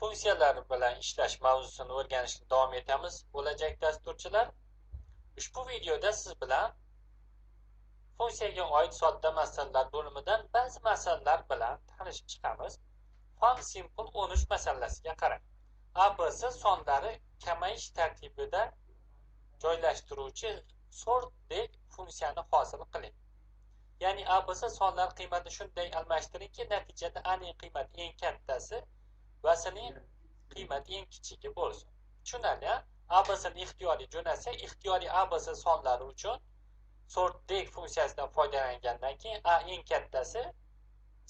funksiyalar bilan ishlash mavzusini o'rganishni davom etamiz. Bo'lajak dasturchilar ushbu videoda siz bilan funksiyaga oid sodda masalalar bo'limidan ba'zi masalalar bilan tanishib chiqamiz. Fun simple 13 masalasiga qarang. Abs sonlari kamayish tartibida joylashtiruvchi sortdek funksiyani hosil qiling. Ya'ni abs sonlar qiymatini shunday almashtiringki natijada aning qiymati eng kattasi va sning qiymati eng kichigi bo'lsin. Tushunarli absni ixtiyoriy jo'natsak ixtiyoriy abs sonlari uchun sortdek funksiyasidan foydalangandan keyin a eng kattasi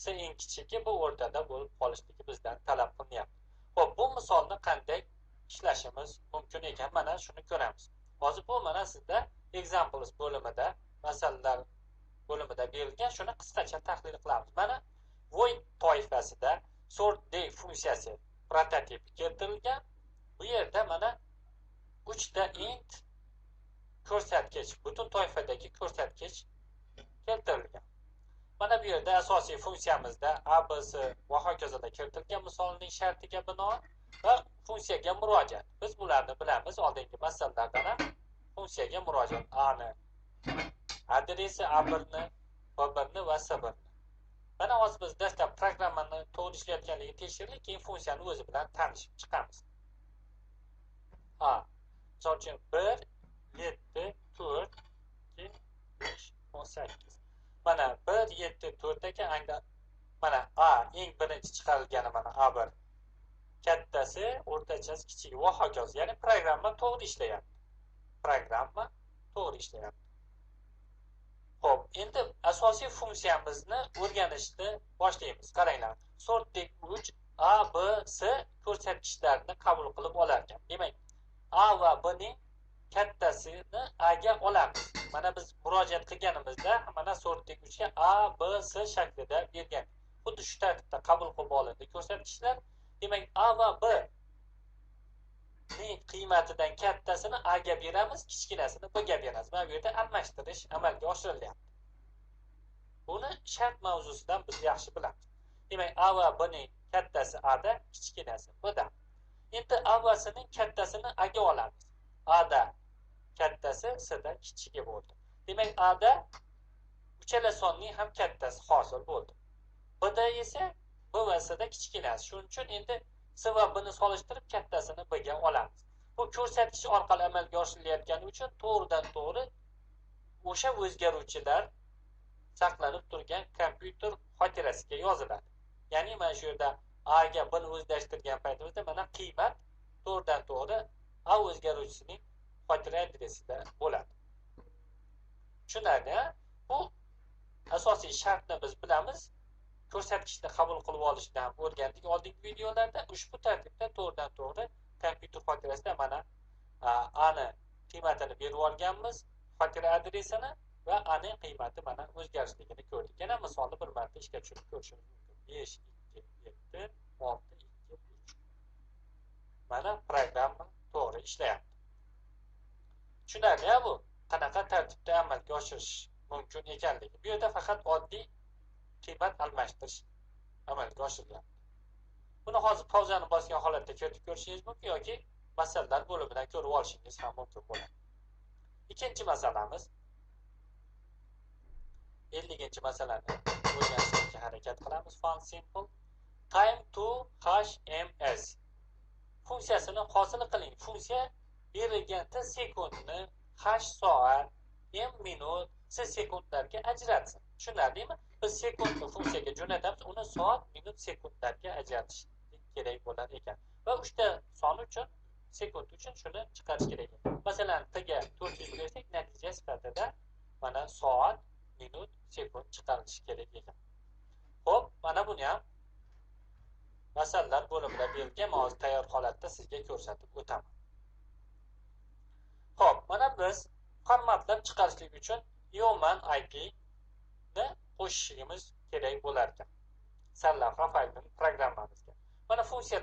s eng kichigi bu o'rtada bo'lib qolishligi bizdan talab qilinyapti. Ho'p bu misolni qanday ishlashimiz mumkin ekan? Mana shuni ko'ramiz. Hozir bu mana sizda examples bo'limida masalalar bo'limida berilgan shuni qisqacha tahlil qilamiz. Mana void toifasida sort day funksiyasi prototipi keltirilgan. Bu yerda mana uchta int ko'rsatkich butun toifadagi ko'rsatkich keltirilgan. Mana bu yerda asosiy funksiyamizda abs va hokazoda keltirilgan misolning shartiga binoan va funksiyaga murojaat. Biz bularni bilamiz. Oldingi masalalardan ham funksiyaga murojaat ani adresi a birni b birni va s birni. Hozir biz dastlab programmani to'g'ri ishlayotganligini tekshirdik keyin funksiyani o'zi bilan tanishib chiqamiz. A misol uchun bir yetti to'rt ikki besh o'n sakkiz. Mana bir yetti to'rt ekan mana a eng birinchi chiqarilgani mana a bir. Kattasi o'rtachasi kichigi va hokazo ya'ni programma to'g'ri ishlayapti. Programma to'g'ri ishlayapti. Ho'p endi asosiy funksiyamizni o'rganishni boshlaymiz. Qaranglar. Sortdek 3 A, B, S ko'rsatkichlarini qabul qilib olar ekan. Demak, A va B ning kattasini A ga olamiz. Mana biz murojaat qilganimizda mana sortdek 3 A, B, S shaklida bergan. Xuddi shu tartibda qabul qilib olindi ko'rsatkichlar. Demak, A va B qiymatidan kattasini a ga beramiz kichkinasini b ga beramiz. Mana bu yerda almashtirish amalga oshirilyapti. Buni shart mavzusidan biz yaxshi bilamiz. Demak a va b ning kattasi ada kichkinasi bda. Endi a va kattasini a ga olamiz. Ada kattasi sda kichigi bo'ldi. Demak ada uchala sonning ham kattasi hosil bo'ldi. Bda esa b va sda kichkinasi. Shuning uchun endi c va bni solishtirib kattasini b ga olamiz. Bu ko'rsatgich orqali amalga oshirilayotgani uchun to'g'ridan to'g'ri o'sha o'zgaruvchilar saqlanib turgan kompyuter xotirasiga yoziladi. Ya'ni mana shu yerda a ga bni o'zlashtirgan paytimizda mana qiymat to'g'ridan to'g'ri a o'zgaruvchisining xotira adresida bo'ladi. Tushunarli bu asosiy shartni biz bilamiz. Ko'rsatkichni qabul qilib olishni ham o'rgandik oldingi videolarda. Ushbu tartibda to'g'ridan to'g'ri kompyuter xotirasida mana ani qiymatini berib olganmiz xotira adresini va ani qiymati mana o'zgarishligini ko'rdik. Yana misolni bir marta ishga tushirib ko'rishimiz mumkin. Besh ikki yetti olti ikki uch. Mana programma to'g'ri ishlayapti. Tushunarli bu? Qanaqa tartibda amalga oshirish mumkin ekanligi. Bu yerda faqat oddiy qiymat almashtirish. Amalga oshiriladi. Buni hozir pauzani bosgan holatda ko'rib ko'rishingiz mumkin yoki masalalar bo'limidan ko'rib olishingiz ham mumkin bo'ladi. Ikkinchi masalamiz elliginchi masalani o'rganishga harakat qilamiz. Fun simple. Time to hms funksiyasini hosil qiling. Funksiya berilgan t sekundni h soat m minut s sekundlarga ajratsin. Tushunarlimi? Biz sekundni funksiyaga jo'natamiz uni soat minut sekundlarga ajratish kerak bo'lar ekan. Va uchta son uchun sekund uchun shuni chiqarish kerak ekan. Masalan tga to'rt yuz bersak natija sifatida mana soat minut sekund chiqarilishi kerak ekan. Ho'p mana buni ham masallar bo'limida berilgan hozir tayyor holatda sizga ko'rsatib o'taman. Ho'p mana biz formatlab chiqarishlik uchun human ip qo'shishimiz kerak bo'lar ekan sarlavha faylini programmamizga. Mana funksiya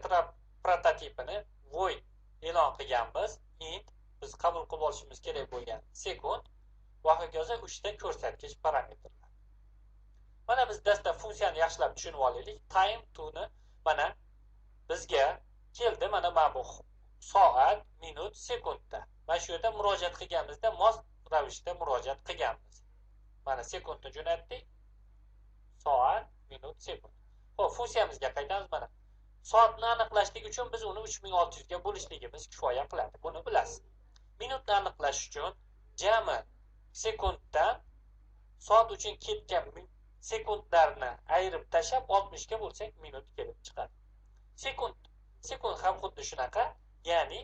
prototipini void e'lon qilganmiz. Int biz qabul qilib olishimiz kerak bo'lgan sekund. Va hokazo uchta ko'rsatkich parametrlar. Mana biz dastlab funksiyani yaxshilab tushunib olaylik. Time tuni mana bizga mana mana bu soat minut sekundda. Mana shu yerda murojaat qilganmizda mos ravishda murojaat qilganmiz. Mana sekundni jo'natdik. Soat minut sekund. Ho'p funksiyamizga qaytamiz mana. Soatni aniqlashlik uchun biz uni uch ming olti yuzga bo'lishligimiz kifoya qiladi. Buni bilasiz. Minutni aniqlash uchun jami sekunddan soat uchun ketgan sekundlarni ayirib tashlab oltmishga bo'lsak minut kelib chiqadi. Sekund sekund ham xuddi shunaqa. Ya'ni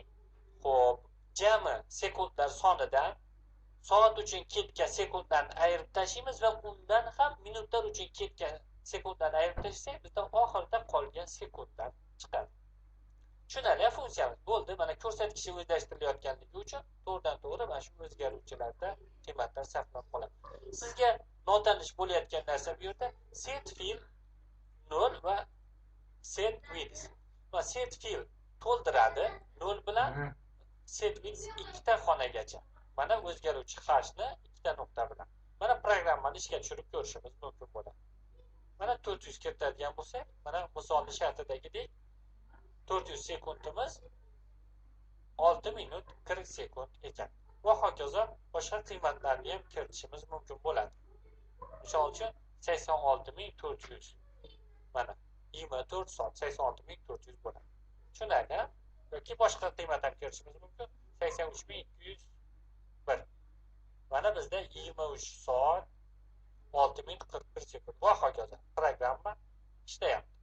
ho'p jami sekundlar sonidan soat uchun ketgan sekundlarni ayirib tashlaymiz va undan ham minutlar uchun ketgan sekundlarni ayirib tashlasak bizda oxirida qolgan sekundlar chiqadi. Tushunarli funksiyamiz bo'ldi. Mana ko'rsatkichi o'zlashtirilayotganligi uchun to'g'ridan to'g'ri mana shu o'zgaruvchilarda qiymatlar saqlanib qoladi. Sizga notanish bo'layotgan narsa bu yerda set field nol va set width va set field to'ldiradi. Nol bilan set width ikkita xonagacha mana o'zgaruvchi hashni ikkita nuqta bilan. Mana programmani ishga tushirib ko'rishimiz mumkin bo'ladi. Mana to'rt yuz kiritadigan bo'lsak mana misolni shartidagidek to'rt yuz sekundimiz olti minut qirq sekund ekan. Va hokazo boshqa qiymatlarni ham kiritishimiz mumkin bo'ladi. Misol uchun sakson olti ming to'rt yuz mana yigirma to'rt soat sakson olti ming to'rt yuz bo'ladi. Tushunarli yoki boshqa qiymat ham kiritishimiz mumkin? Sakson uch ming ikki yuz bir mana bizda yigirma uch soat olti ming qirq bir sekund. Va hokazo programma ishlayapti.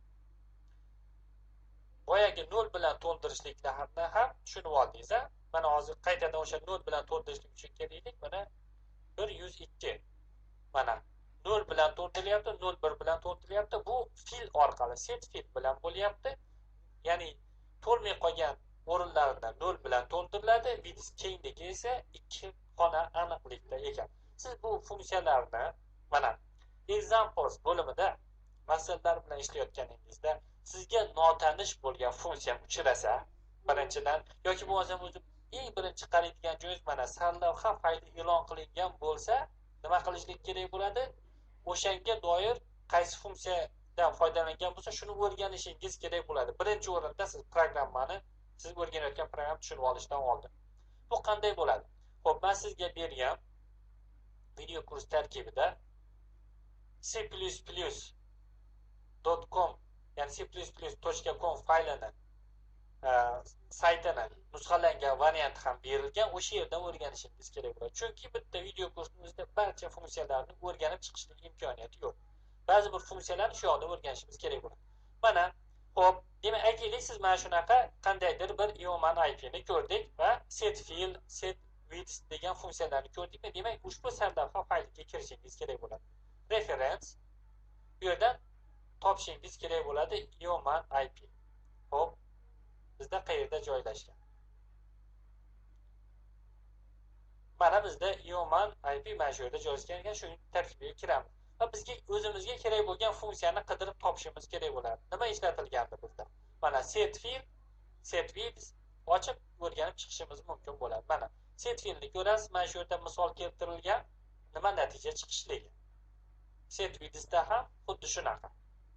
Boyagi nol bilan to'ldirishliklarni ham tushunib oldingiz a mana hozir qaytadan o'sha nol bilan to'ldirishlik uchun kelaylik. Mana bir yuz ikki. Mana nol bilan to'ldiryapti nol bir bilan to'ldiryapti. Bu fil orqali set fil bilan bo'lyapti. Ya'ni to'lmay qolgan o'rinlarida nol bilan to'ldiriladi. Kengligi esa ikki xona aniqlikda ekan. Siz bu funksiyalarni mana examples bo'limida masalalar bilan ishlayotganingizda sizga notanish bo'lgan funksiya uchrasa birinchidan yoki bo'lmasam o'zi eng birinchi qaraydigan joyingiz mana sarlavha fayli e'lon qilingan bo'lsa nima qilishlik kerak bo'ladi? O'shanga doir qaysi funksiyadan foydalangan bo'lsa shuni o'rganishingiz kerak bo'ladi. Birinchi o'rinda siz programmani siz o'rganayotgan programmani tushunib olishdan oldin. Bu qanday bo'ladi? Ho'p man sizga bergan video kurs tarkibida c dot com ya'ni c plyus plyus com faylini e, saytini nusxalangan varianti ham berilgan. O'sha yerdan o'rganishingiz kerak bo'ladi chunki bitta video kursni o'zida barcha funksiyalarni o'rganib chiqishning imkoniyati yo'q. Ba'zi bir funksiyalarni shu yoqda o'rganishimiz kerak bo'ladi mana ho'p demak aytaylik siz mana shunaqa qandaydir bir ioman ipni ko'rdik va set fill set width degan funksiyalarni ko'rdikmi demak ushbu sarlavha faylga kirishingiz kerak bo'ladi? Reference bu yerdan topishingiz kerak bo'ladi ioman ip ho'p bizda qayerda joylashgan? Mana bizda ioman ip mana shu yerda joylashgan ekan shu tarkibiga kiramiz va bizga o'zimizga kerak bo'lgan funksiyani qidirib topishimiz kerak bo'ladi nima ishlatilgandi bizda? Mana set fil set ochib o'rganib chiqishimiz mumkin bo'ladi. Mana set filni ko'rasiz mana shu yerda misol keltirilgan nima natija chiqishligi? Set ham xuddi shunaqa.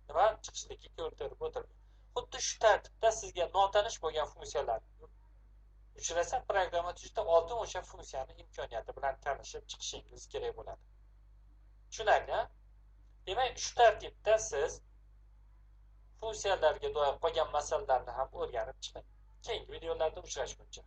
Nima chiqishligi keltirib o'tilgan xuddi shu tartibda sizga notanish bo'lgan funksiyalar uchrasa programma tuzishda oldin o'sha funksiyani imkoniyati bilan tanishib chiqishingiz kerak bo'ladi. Tushunarli demak shu tartibda siz funksiyalarga doir qolgan masalalarni ham o'rganib chiqing. Keyingi videolarda uchrashguncha.